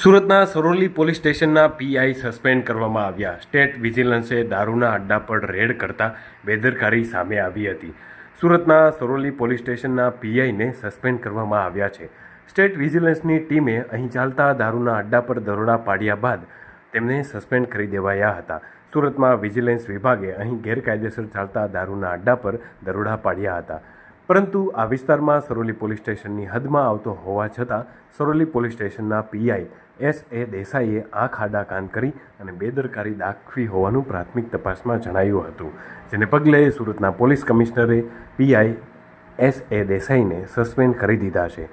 સુરતના સરોલી પોલીસ સ્ટેશનના PI suspend કરવામાં આવ્યા. સ્ટેટ વિજિલન્સે દારૂના અડ્ડા પર રેડ કરતા બેદરકારી સામે આવી હતી. સુરતના સરોલી પોલીસ સ્ટેશનના પીઆઈને સસ્પેન્ડ કરવામાં આવ્યા છે. સ્ટેટ વિજિલન્સની ટીમે અહીં ચાલતા દારૂના અડ્ડા પર દરોડા પાડ્યા બાદ તેમને સસ્પેન્ડ કરી દેવાયા હતા. સુરતમાં વિજિલન્સ વિભાગે અહીં ગેરકાયદેસર ચાલતા દારૂના અડ્ડા પર દરોડા પાડ્યા હતા. પરંતુ આ વિસ્તારમાં સરોલી પોલીસ સ્ટેશનની હદમાં આવતો હોવા છતાં સરોલી પોલીસ સ્ટેશનના પીઆઈ એસ એ દેસાઈએ આંખ આડા કાન કરી અને બેદરકારી દાખવી હોવાનું પ્રાથમિક તપાસમાં જણાયું હતું, જેને પગલે સુરતના પોલીસ કમિશનરે પીઆઈ એસ એ દેસાઈને સસ્પેન્ડ કરી દીધા છે.